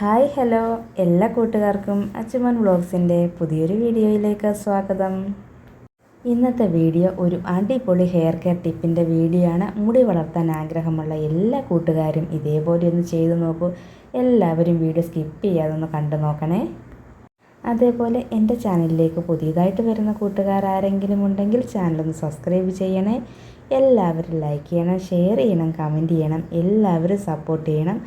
Hi hello. എല്ലാ കൂട്ടുകാർക്കും അച്ചുമൻ വ്ളോഗ്സിന്റെ പുതിയൊരു വീഡിയോയിലേക്ക് സ്വാഗതം. ഇന്നത്തെ വീഡിയോ ഒരു അടിപൊളി ഹെയർ കെയർ ടിപ്പിന്റെ വീഡിയോ ആണ്. മുടി വളർത്താൻ ആഗ്രഹമുള്ള എല്ലാ കൂട്ടുകാരും ഇതേപോലെ ഒന്ന് ചെയ്തു നോക്കൂ. എല്ലാവരും വീഡിയോ സ്കിപ്പ് ചെയ്യാതെ ഒന്ന് കണ്ടു നോക്കണേ. അതേപോലെ എന്റെ ചാനലിലേക്ക് പുതിയതായിട്ട് വരുന്ന കൂട്ടുകാർ ആരെങ്കിലും ഉണ്ടെങ്കിൽ ചാനലൊന്ന് സബ്സ്ക്രൈബ് ചെയ്യണേ. എല്ലാവരും ലൈക്ക് ചെയ്യണം ഷെയർ ചെയ്യണം കമന്റ് ചെയ്യണം. എല്ലാവരും സപ്പോർട്ട് ചെയ്യണം.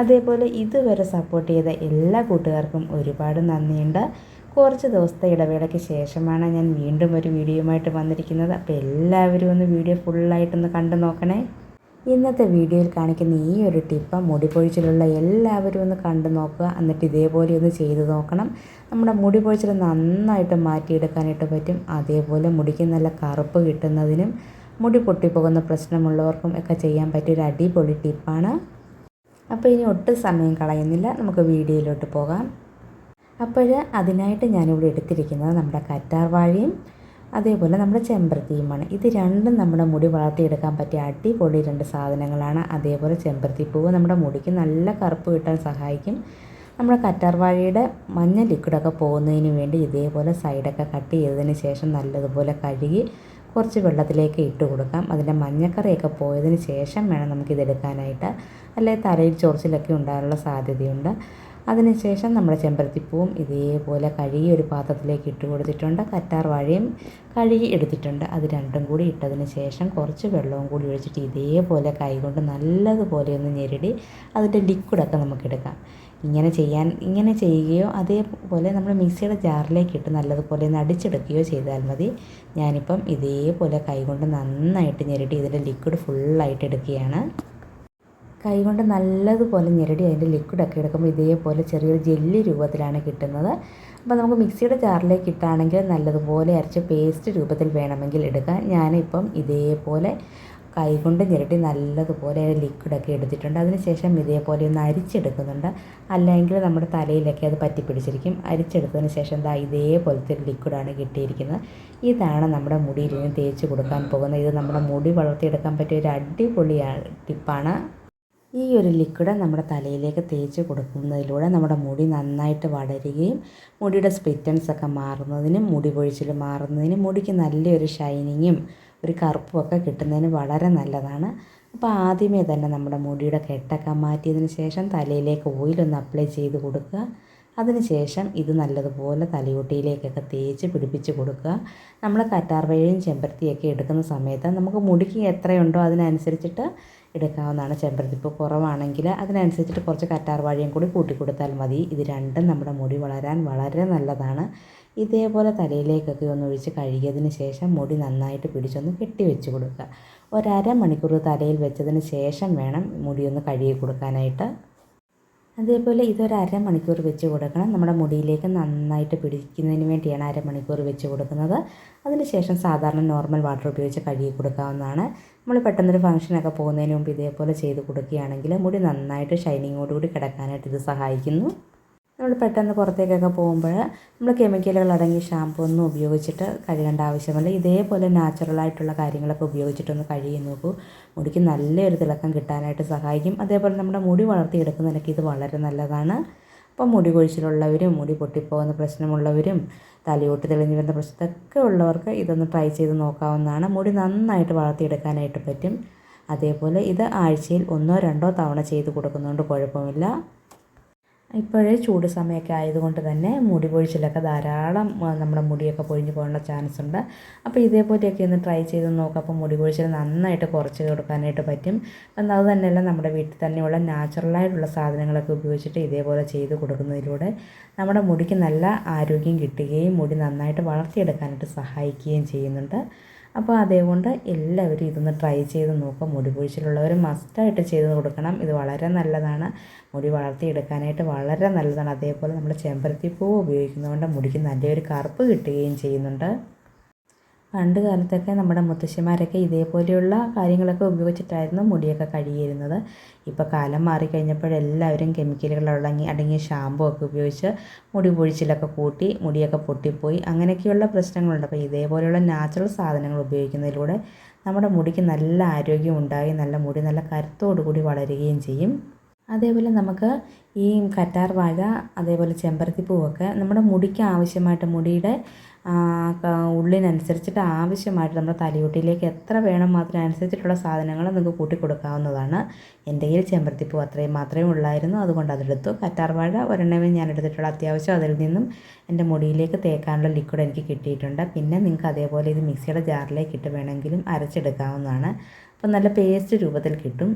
അതേപോലെ ഇതുവരെ സപ്പോർട്ട് ചെയ്ത എല്ലാ കൂട്ടുകാർക്കും ഒരുപാട് നന്ദിയുണ്ട്. കുറച്ച് ദിവസത്തെ ഇടവേളയ്ക്ക് ശേഷമാണ് ഞാൻ വീണ്ടും ഒരു വീഡിയോയുമായിട്ട് വന്നിരിക്കുന്നത്. അപ്പോൾ എല്ലാവരും ഒന്ന് വീഡിയോ ഫുള്ളായിട്ടൊന്ന് കണ്ടു നോക്കണേ. ഇന്നത്തെ വീഡിയോയിൽ കാണിക്കുന്ന ഈ ഒരു ടിപ്പ് മുടി പൊഴിച്ചിലുള്ള എല്ലാവരും ഒന്ന് കണ്ടു നോക്കുക. എന്നിട്ട് ഇതേപോലെ ഒന്ന് ചെയ്തു നോക്കണം. നമ്മുടെ മുടി പൊഴിച്ചിൽ നന്നായിട്ട് മാറ്റിയെടുക്കാനായിട്ട് പറ്റും. അതേപോലെ മുടിക്ക് നല്ല കറുപ്പ് കിട്ടുന്നതിനും മുടി പൊട്ടിപ്പോകുന്ന പ്രശ്നമുള്ളവർക്കും ഒക്കെ ചെയ്യാൻ പറ്റിയൊരു അടിപൊളി ടിപ്പാണ്. അപ്പോൾ ഇനി ഒട്ടും സമയം കളയുന്നില്ല. നമുക്ക് വീഡിയോയിലോട്ട് പോകാം. അപ്പോൾ അതിനായിട്ട് ഞാനിവിടെ എടുത്തിരിക്കുന്നത് നമ്മുടെ കറ്റാർ വാഴയും അതേപോലെ നമ്മുടെ ചെമ്പരത്തിയുമാണ്. ഇത് രണ്ടും നമ്മുടെ മുടി വളർത്തിയെടുക്കാൻ പറ്റിയ അടിപൊളി രണ്ട് സാധനങ്ങളാണ്. അതേപോലെ ചെമ്പരത്തി പൂവ് നമ്മുടെ മുടിക്ക് നല്ല കറുപ്പ് കിട്ടാൻ സഹായിക്കും. നമ്മുടെ കറ്റാർ വാഴയുടെ മഞ്ഞ ലിക്വിഡൊക്കെ പോകുന്നതിന് വേണ്ടി ഇതേപോലെ സൈഡൊക്കെ കട്ട് ചെയ്തതിന് ശേഷം നല്ലതുപോലെ കഴുകി കുറച്ച് വെള്ളത്തിലേക്ക് ഇട്ട് കൊടുക്കാം. അതിന്റെ മഞ്ഞക്കറിയൊക്കെ പോയതിന് ശേഷം വേണം നമുക്കിതെടുക്കാനായിട്ട്. അല്ലെങ്കിൽ തലയിൽ ചൊറിച്ചിലൊക്കെ ഉണ്ടാകാനുള്ള സാധ്യതയുണ്ട്. അതിനുശേഷം നമ്മുടെ ചെമ്പരത്തിപ്പൂവും ഇതേപോലെ കഴുകി ഒരു പാത്രത്തിലേക്ക് ഇട്ട് കൊടുത്തിട്ടുണ്ട്. കറ്റാർ വാഴയും കഴുകി എടുത്തിട്ടുണ്ട്. അത് രണ്ടും കൂടി ഇട്ടതിന് ശേഷം കുറച്ച് വെള്ളവും കൂടി ഒഴിച്ചിട്ട് ഇതേപോലെ കൈകൊണ്ട് നല്ലതുപോലെ ഒന്ന് ഞെരടി അതിന്റെ ലിക്വിഡൊക്കെ നമുക്കെടുക്കാം. ഇങ്ങനെ ചെയ്യാൻ ഇങ്ങനെ ചെയ്യുകയോ അതേപോലെ നമ്മൾ മിക്സിയുടെ ജാറിലേക്ക് ഇട്ട് നല്ലതുപോലെ ഒന്ന് അടിച്ചെടുക്കുകയോ ചെയ്താൽ മതി. ഞാനിപ്പം ഇതേപോലെ കൈകൊണ്ട് നന്നായിട്ട് ഞെരടി ഇതിന്റെ ലിക്വിഡ് ഫുള്ളായിട്ട് എടുക്കുകയാണ്. കൈകൊണ്ട് നല്ലതുപോലെ ഞെരടി അതിന്റെ ലിക്വിഡൊക്കെ എടുക്കുമ്പോൾ ഇതേപോലെ ചെറിയൊരു ജെല്ലി രൂപത്തിലാണ് കിട്ടുന്നത്. അപ്പോൾ നമുക്ക് മിക്സിയുടെ ജാറിലേക്ക് ഇട്ടാണെങ്കിൽ നല്ലതുപോലെ അരച്ച് പേസ്റ്റ് രൂപത്തിൽ വേണമെങ്കിൽ എടുക്കാം. ഞാനിപ്പം ഇതേപോലെ കൈകൊണ്ട് ഞെരട്ടി നല്ലതുപോലെ ലിക്വിഡൊക്കെ എടുത്തിട്ടുണ്ട്. അതിനുശേഷം ഇതേപോലെ ഒന്ന് അരിച്ചെടുക്കുന്നുണ്ട്. അല്ലെങ്കിൽ നമ്മുടെ തലയിലൊക്കെ അത് പറ്റി പിടിച്ചിരിക്കും അരിച്ചെടുത്തതിന് ശേഷം എന്താ ഇതേപോലത്തെ ഒരു ലിക്വിഡാണ് കിട്ടിയിരിക്കുന്നത്. ഇതാണ് നമ്മുടെ മുടിയിൽ നിന്ന് തേച്ച് കൊടുക്കാൻ പോകുന്നത്. ഇത് നമ്മുടെ മുടി വളർത്തിയെടുക്കാൻ പറ്റിയ ഒരു അടിപൊളി ടിപ്പാണ്. ഈ ഒരു ലിക്വിഡ് നമ്മുടെ തലയിലേക്ക് തേച്ച് കൊടുക്കുന്നതിലൂടെ നമ്മുടെ മുടി നന്നായിട്ട് വളരുകയും മുടിയുടെ സ്പ്ലിറ്റൻസ് ഒക്കെ മാറുന്നതിനും മുടി പൊഴിച്ചിൽ മാറുന്നതിനും മുടിക്ക് നല്ലൊരു ഷൈനിങ്ങും ഒരു കറുപ്പുമൊക്കെ കിട്ടുന്നതിന് വളരെ നല്ലതാണ്. അപ്പോൾ ആദ്യമേ തന്നെ നമ്മുടെ മുടിയുടെ കെട്ടൊക്കെ മാറ്റിയതിന് ശേഷം തലയിലേക്ക് ഓയിലൊന്ന് അപ്ലൈ ചെയ്ത് കൊടുക്കുക. അതിനുശേഷം ഇത് നല്ലതുപോലെ തലയോട്ടിയിലേക്കൊക്കെ തേച്ച് പിടിപ്പിച്ച് കൊടുക്കുക. നമ്മൾ കറ്റാർവഴയും ചെമ്പരത്തിയൊക്കെ എടുക്കുന്ന സമയത്ത് നമുക്ക് മുടിക്ക് എത്രയുണ്ടോ അതിനനുസരിച്ചിട്ട് എടുക്കാവുന്നതാണ് ചെമ്പരത്തി. ഇപ്പോൾ കുറവാണെങ്കിൽ അതിനനുസരിച്ചിട്ട് കുറച്ച് കറ്റാർവാഴയും കൂടി കൂട്ടി കൊടുത്താൽ മതി. ഇത് രണ്ടും നമ്മുടെ മുടി വളരാൻ വളരെ നല്ലതാണ്. ഇതേപോലെ തലയിലേക്കൊക്കെ ഒന്ന് ഒഴിച്ച് കഴുകിയതിന് ശേഷം മുടി നന്നായിട്ട് പിടിച്ചൊന്ന് കെട്ടി വെച്ച് കൊടുക്കുക. ഒരമണിക്കൂർ തലയിൽ വെച്ചതിന് ശേഷം വേണം മുടി ഒന്ന് കഴുകി കൊടുക്കാനായിട്ട്. അതേപോലെ ഇതൊരു അരമണിക്കൂർ വെച്ച് കൊടുക്കണം. നമ്മുടെ മുടിയിലേക്ക് നന്നായിട്ട് പിടിക്കുന്നതിന് വേണ്ടിയാണ് അരമണിക്കൂർ വെച്ച് കൊടുക്കുന്നത്. അതിനുശേഷം സാധാരണ നോർമൽ വാട്ടർ ഉപയോഗിച്ച് കഴുകി കൊടുക്കാവുന്നതാണ്. നമ്മൾ പെട്ടെന്നൊരു ഫംഗ്ഷനൊക്കെ പോകുന്നതിന് മുമ്പ് ഇതേപോലെ ചെയ്ത് കൊടുക്കുകയാണെങ്കിൽ മുടി നന്നായിട്ട് ഷൈനിങ്ങോടുകൂടി കിടക്കാനായിട്ട് ഇത് സഹായിക്കുന്നു. നമ്മൾ പെട്ടെന്ന് പുറത്തേക്കൊക്കെ പോകുമ്പോൾ നമ്മൾ കെമിക്കലുകൾ അടങ്ങിയ ഷാമ്പു ഒന്നും ഉപയോഗിച്ചിട്ട് കഴുകേണ്ട ആവശ്യമില്ല. ഇതേപോലെ നാച്ചുറലായിട്ടുള്ള കാര്യങ്ങളൊക്കെ ഉപയോഗിച്ചിട്ടൊന്ന് കഴുകി നോക്കൂ. മുടിക്ക് നല്ലൊരു തിളക്കം കിട്ടാനായിട്ട് സഹായിക്കും. അതേപോലെ നമ്മുടെ മുടി വളർത്തിയെടുക്കുന്നതിനൊക്കെ ഇത് വളരെ നല്ലതാണ്. അപ്പം മുടി കൊഴിച്ചിലുള്ളവരും മുടി പൊട്ടിപ്പോകുന്ന പ്രശ്നമുള്ളവരും തലയോട്ട് തെളിഞ്ഞു വരുന്ന പ്രശ്നത്തൊക്കെ ഉള്ളവർക്ക് ഇതൊന്ന് ട്രൈ ചെയ്ത് നോക്കാവുന്നതാണ്. മുടി നന്നായിട്ട് വളർത്തിയെടുക്കാനായിട്ട് പറ്റും. അതേപോലെ ഇത് ആഴ്ചയിൽ ഒന്നോ രണ്ടോ തവണ ചെയ്ത് കൊടുക്കുന്നതുകൊണ്ട് കുഴപ്പമില്ല. ഇപ്പോഴേ ചൂട് സമയമൊക്കെ ആയതുകൊണ്ട് തന്നെ മുടി പൊഴിച്ചിലൊക്കെ ധാരാളം നമ്മുടെ മുടിയൊക്കെ പൊഴിഞ്ഞു പോകാനുള്ള ചാൻസ് ഉണ്ട്. അപ്പോൾ ഇതേപോലെയൊക്കെ ഒന്ന് ട്രൈ ചെയ്ത് നോക്കാം. അപ്പോൾ മുടി പൊഴിച്ചിൽ നന്നായിട്ട് കുറച്ച് കൊടുക്കാനായിട്ട് പറ്റും. അപ്പം അത് തന്നെയല്ല നമ്മുടെ വീട്ടിൽ തന്നെയുള്ള നാച്ചുറലായിട്ടുള്ള സാധനങ്ങളൊക്കെ ഉപയോഗിച്ചിട്ട് ഇതേപോലെ ചെയ്ത് കൊടുക്കുന്നതിലൂടെ നമ്മുടെ മുടിക്ക് നല്ല ആരോഗ്യം കിട്ടുകയും മുടി നന്നായിട്ട് വളർത്തിയെടുക്കാനായിട്ട് സഹായിക്കുകയും ചെയ്യുന്നുണ്ട്. അപ്പോൾ അതേകൊണ്ട് എല്ലാവരും ഇതൊന്ന് ട്രൈ ചെയ്ത് നോക്കുക മുടി പൊഴിച്ചിലുള്ളവർ മസ്റ്റായിട്ട് ചെയ്ത് കൊടുക്കണം. ഇത് വളരെ നല്ലതാണ്. മുടി വളർത്തിയെടുക്കാനായിട്ട് വളരെ നല്ലതാണ്. അതേപോലെ നമ്മൾ ചെമ്പരത്തിപ്പൂവ് ഉപയോഗിക്കുന്നതുകൊണ്ട് മുടിക്ക് നല്ലൊരു കറുപ്പ് കിട്ടുകയും ചെയ്യുന്നുണ്ട്. പണ്ട് കാലത്തൊക്കെ നമ്മുടെ മുത്തശ്ശിമാരൊക്കെ ഇതേപോലെയുള്ള കാര്യങ്ങളൊക്കെ ഉപയോഗിച്ചിട്ടായിരുന്നു മുടിയൊക്കെ കഴുകിയിരുന്നത്. ഇപ്പോൾ കാലം മാറിക്കഴിഞ്ഞപ്പോഴെല്ലാവരും കെമിക്കലുകൾ അടങ്ങി അടങ്ങിയ ഷാമ്പു ഒക്കെ ഉപയോഗിച്ച് മുടി പൊഴിച്ചിലൊക്കെ കൂട്ടി മുടിയൊക്കെ പൊട്ടിപ്പോയി. അങ്ങനെയൊക്കെയുള്ള പ്രശ്നങ്ങളുണ്ട്. അപ്പോൾ ഇതേപോലെയുള്ള നാച്ചുറൽ സാധനങ്ങൾ ഉപയോഗിക്കുന്നതിലൂടെ നമ്മുടെ മുടിക്ക് നല്ല ആരോഗ്യം ഉണ്ടായി നല്ല മുടി നല്ല കരുത്തോടു കൂടി വളരുകയും ചെയ്യും. അതേപോലെ നമുക്ക് ഈ കറ്റാർ വാഴ അതേപോലെ ചെമ്പരത്തി പൂവൊക്കെ നമ്മുടെ മുടിക്ക് ആവശ്യമായിട്ട് മുടിയുടെ ഉള്ളിനനുസരിച്ചിട്ട് ആവശ്യമായിട്ട് നമ്മുടെ തലയോട്ടിയിലേക്ക് എത്ര വേണം മാത്രം അനുസരിച്ചിട്ടുള്ള സാധനങ്ങൾ നിങ്ങൾക്ക് കൂട്ടി കൊടുക്കാവുന്നതാണ് എന്റെ കയ്യിൽ ചെമ്പരത്തിപ്പൂ അത്രയും മാത്രമേ ഉള്ളായിരുന്നു. അതുകൊണ്ട് അതെടുത്തു. കറ്റാർ വാഴ ഒരെണ്ണമേ ഞാൻ എടുത്തിട്ടുള്ള. അത്യാവശ്യം അതിൽ നിന്നും എന്റെ മുടിയിലേക്ക് തേക്കാനുള്ള ലിക്വിഡ് എനിക്ക് കിട്ടിയിട്ടുണ്ട്. പിന്നെ നിങ്ങൾക്ക് അതേപോലെ ഇത് മിക്സിയുടെ ജാറിലേക്ക് ഇട്ട് വേണമെങ്കിലും അരച്ചെടുക്കാവുന്നതാണ്. അപ്പം നല്ല പേസ്റ്റ് രൂപത്തിൽ കിട്ടും.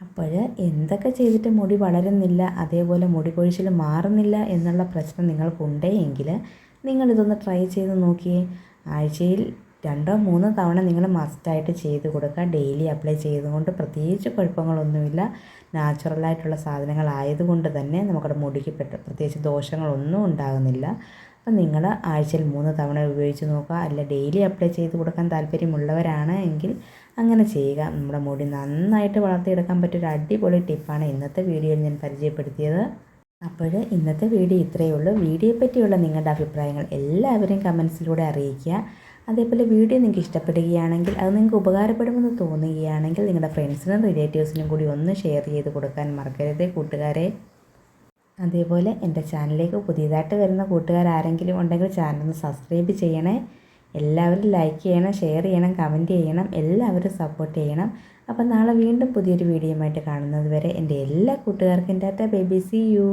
അപ്പോൾ എന്തൊക്കെ ചെയ്തിട്ട് മുടി വളരുന്നില്ല അതേപോലെ മുടി കൊഴിച്ചിൽ മാറുന്നില്ല എന്നുള്ള പ്രശ്നം നിങ്ങൾക്കുണ്ടെങ്കിൽ നിങ്ങളിതൊന്ന് ട്രൈ ചെയ്ത് നോക്കിയേ. ആഴ്ചയിൽ രണ്ടോ മൂന്നോ തവണ നിങ്ങൾ മസ്റ്റായിട്ട് ചെയ്ത് കൊടുക്കുക. ഡെയിലി അപ്ലൈ ചെയ്തുകൊണ്ട് പ്രത്യേകിച്ച് കുഴപ്പങ്ങളൊന്നുമില്ല. നാച്ചുറലായിട്ടുള്ള സാധനങ്ങളായതുകൊണ്ട് തന്നെ നമുക്കവിടെ മുടിക്ക് പ്രത്യേകിച്ച് ദോഷങ്ങളൊന്നും ഉണ്ടാകുന്നില്ല. അപ്പം നിങ്ങൾ ആഴ്ചയിൽ മൂന്ന് തവണ ഉപയോഗിച്ച് നോക്കുക. അല്ല ഡെയിലി അപ്ലൈ ചെയ്ത് കൊടുക്കാൻ താല്പര്യമുള്ളവരാണ് എങ്കിൽ അങ്ങനെ ചെയ്യുക. നമ്മുടെ മുടി നന്നായിട്ട് വളർത്തിയെടുക്കാൻ പറ്റിയൊരു അടിപൊളി ടിപ്പാണ് ഇന്നത്തെ വീഡിയോയിൽ ഞാൻ പരിചയപ്പെടുത്തിയത്. അപ്പോൾ ഇന്നത്തെ വീഡിയോ ഇത്രയേ ഉള്ളൂ. വീഡിയോയെ പറ്റിയുള്ള നിങ്ങളുടെ അഭിപ്രായങ്ങൾ എല്ലാവരും കമൻസിലൂടെ അറിയിക്കുക. അതേപോലെ വീഡിയോ നിങ്ങൾക്ക് ഇഷ്ടപ്പെടുകയാണെങ്കിൽ അത് നിങ്ങൾക്ക് ഉപകാരപ്പെടുമെന്ന് തോന്നുകയാണെങ്കിൽ നിങ്ങളുടെ ഫ്രണ്ട്സിനും റിലേറ്റീവ്സിനും കൂടി ഒന്ന് ഷെയർ ചെയ്ത് കൊടുക്കാൻ മറക്കരുത് കൂട്ടുകാരെ. അതേപോലെ എന്റെ ചാനലിലേക്ക് പുതിയതായിട്ട് വരുന്ന കൂട്ടുകാർ ആരെങ്കിലും ഉണ്ടെങ്കിൽ ചാനൽ സബ്സ്ക്രൈബ് ചെയ്യണേ. എല്ലാവരും ലൈക്ക് ചെയ്യണം ഷെയർ ചെയ്യണം കമന്റ് ചെയ്യണം എല്ലാവരും സപ്പോർട്ട് ചെയ്യണം. അപ്പോൾ നാളെ വീണ്ടും പുതിയൊരു വീഡിയോ ആയിട്ട് കാണുന്നത് വരെ എന്റെ എല്ലാ കൂട്ടുകാർക്കും ടാറ്റ ബേബി സി യു